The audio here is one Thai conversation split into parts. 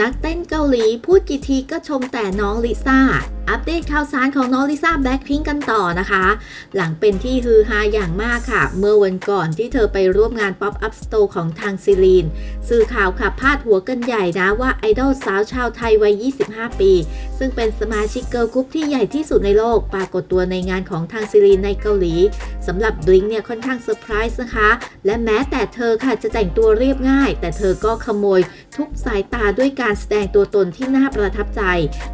นักเต้นเกาหลีพูดกี่ทีก็ชมแต่น้องลิซ่า อัปเดตข่าวสารของน้องลิซ่าแบล็คพิงกันต่อนะคะ หลังเป็นที่ฮือฮาอย่างมากค่ะ เมื่อวันก่อนที่เธอไปร่วมงาน Pop Up Store ของทางซิลีน สื่อข่าวค่ะพาดหัวกันใหญ่นะว่าไอดอลสาวชาวไทยวัย 25 ปี ซึ่งเป็นสมาชิกเกิร์ลกรุ๊ปที่ใหญ่ที่สุดในโลก ปรากฏตัวในงานของทางซิลีนในเกาหลี สำหรับบลิงเนี่ยค่อนข้างเซอร์ไพรส์นะคะ และแม้แต่เธอค่ะจะแต่งตัวเรียบง่าย แต่เธอก็ขโมยทุกสายตาด้วยการแสดงตัวตนที่น่าประทับใจ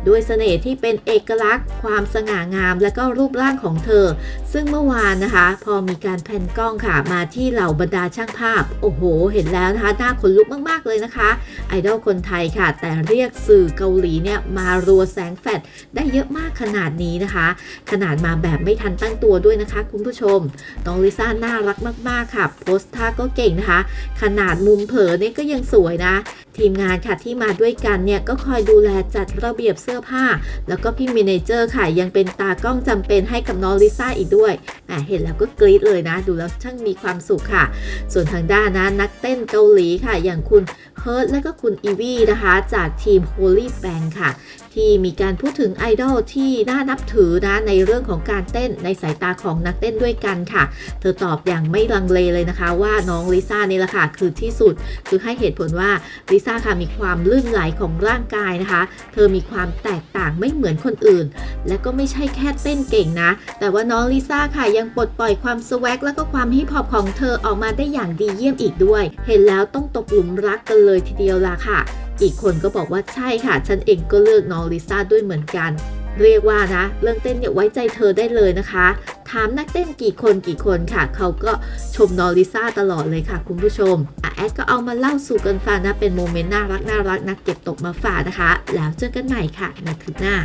ด้วยเสน่ห์ที่เป็นเอกลักษณ์ ความสง่างาม และก็รูปร่างของเธอ ซึ่งเมื่อวานนะคะ พอมีการแผ่นกล้องค่ะมาที่เหล่าบรรดาช่างภาพ โอ้โห เห็นแล้วนะคะหน่าขนลุกมากๆเลยนะคะไอดอลคนไทยค่ะ แต่เรียกสื่อเกาหลีเนี่ยมารัวแสงแฟดได้เยอะมากขนาดนี้นะคะ ขนาดมาแบบไม่ทันตั้งตัวด้วยนะคะ คุณผู้ชมน้องลิซ่าน่ารักมาก ๆ ค่ะ โพสท่าก็เก่งนะคะ ขนาดมุมเผลอเนี่ยก็ยังสวยนะทีมงานค่ะที่มาด้วยกันเนี่ยก็คอยดูแลจัดระเบียบเสื้อผ้า แล้วก็พี่เมเนเจอร์ค่ะยังเป็นตากล้องจำเป็นให้กับน้องลิซ่าอีกด้วยแหมเห็นแล้วก็กรี๊ดเลยนะ ดูแล้วช่างมีความสุขค่ะ ส่วนทางด้านนะนักเต้นเกาหลีค่ะ อย่างคุณเฮิร์ตและก็คุณอีวีนะคะ จากทีม Holy Bang ค่ะ ที่มีการพูดถึงไอดอลที่น่านับถือนะในเรื่องของการเต้นในสายตาของนักเต้นด้วยกันค่ะ เธอตอบอย่างไม่ลังเลเลยนะคะ ว่าน้องลิซ่านี่แหละค่ะคือที่สุดคือให้เหตุผลว่าลิซ่าค่ะมีความลื่นไหลของร่างกายนะคะ เธอมีความแตกต่างไม่เหมือนคนอื่น และก็ไม่ใช่แค่เต้นเก่งนะ แต่ว่าน้องลิซ่าค่ะยังปลดปล่อยความสวักและก็ความฮิปฮอปของเธอออกมาได้อย่างดีเยี่ยมอีกด้วย เห็นแล้วต้องตกหลุมรักกันเลยทีเดียวล่ะค่ะ อีกคนก็บอกว่าใช่ค่ะ ฉันเองก็เลือกน้องลิซ่าด้วยเหมือนกัน เรียกว่านะเรื่องเต้นเนี่ยไว้ใจเธอได้เลยนะคะ ถามนักเต้นกี่คนกี่คนค่ะ เขาก็ชมนองลิซ่าตลอดเลยค่ะคุณผู้ชมอะแอดก็เอามาเล่าสู่กันฟังนะ เป็นโมเมนต์น่ารักน่ารักนักเก็บตกมาฝากนะคะ แล้วเจอกันใหม่ค่ะในคลิปหน้า